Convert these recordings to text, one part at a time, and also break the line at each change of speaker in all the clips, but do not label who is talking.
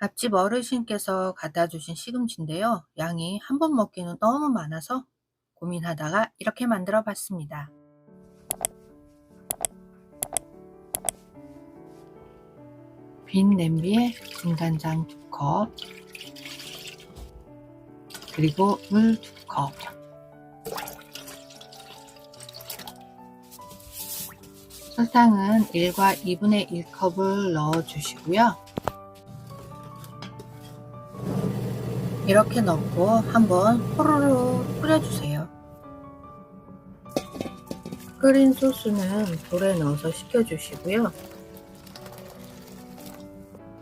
앞집 어르신께서 갖다 주신 시금치인데요. 양이 한 번 먹기는 너무 많아서 고민하다가 이렇게 만들어 봤습니다. 빈 냄비에 군간장 2컵, 그리고 물 2컵, 설탕은 1과 2분의 1컵을 넣어 주시고요. 이렇게 넣고 한번 호로로 끓여주세요. 끓인 소스는 볼에 넣어서 식혀주시고요.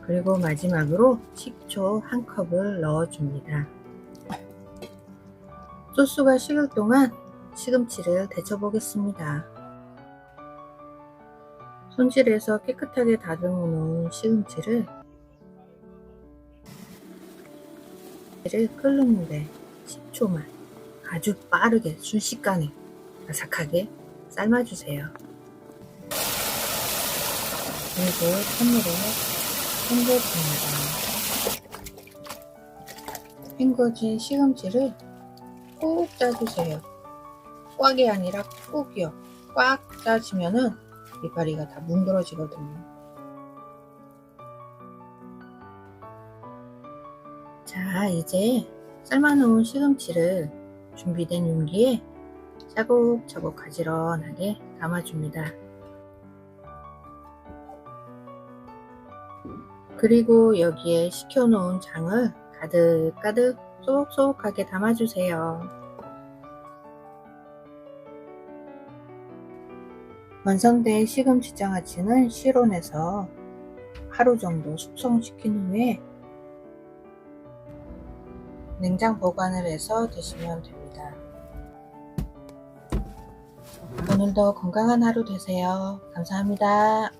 그리고 마지막으로 식초 한 컵을 넣어줍니다. 소스가 식을 동안 시금치를 데쳐보겠습니다. 손질해서 깨끗하게 다듬어 놓은 시금치를 를 끓는데 10초만 아주 빠르게 순식간에 바삭하게 삶아주세요. 그리고 찬물에 헹궈줍니다. 헹궈진 시금치를 꾹 짜주세요. 꽉이 아니라 꾹이요. 꽉 짜주면은 이파리가 다 뭉그러지거든요. 자, 이제 삶아놓은 시금치를 준비된 용기에 차곡차곡 가지런하게 담아줍니다. 그리고 여기에 식혀놓은 장을 가득가득 쏙쏙하게 담아주세요. 완성된 시금치 장아찌는 실온에서 하루 정도 숙성시킨 후에 냉장 보관을 해서 드시면 됩니다. 오늘도 건강한 하루 되세요. 감사합니다.